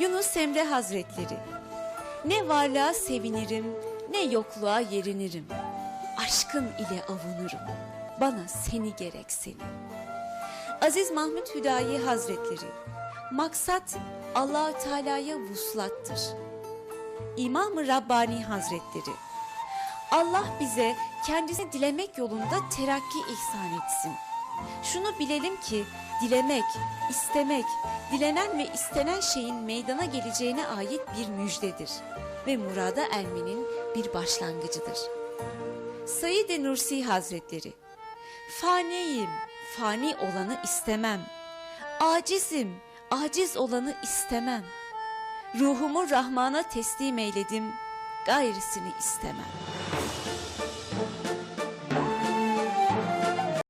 Yunus Emre Hazretleri. Ne varlığa sevinirim ne yokluğa yerinirim. Aşkın ile avunurum. Bana seni gerek seni. Aziz Mahmut Hüdayi Hazretleri Maksat allah Teala'ya vuslattır. İmam-ı Rabbani Hazretleri Allah bize kendisini dilemek yolunda terakki ihsan etsin. Şunu bilelim ki dilemek, istemek, dilenen ve istenen şeyin meydana geleceğine ait bir müjdedir ve murada ermenin bir başlangıcıdır. Said-i Nursi Hazretleri Faniyim, fani olanı istemem. Acizim, aciz olanı istemem. Ruhumu Rahman'a teslim eyledim, gayrısını istemem.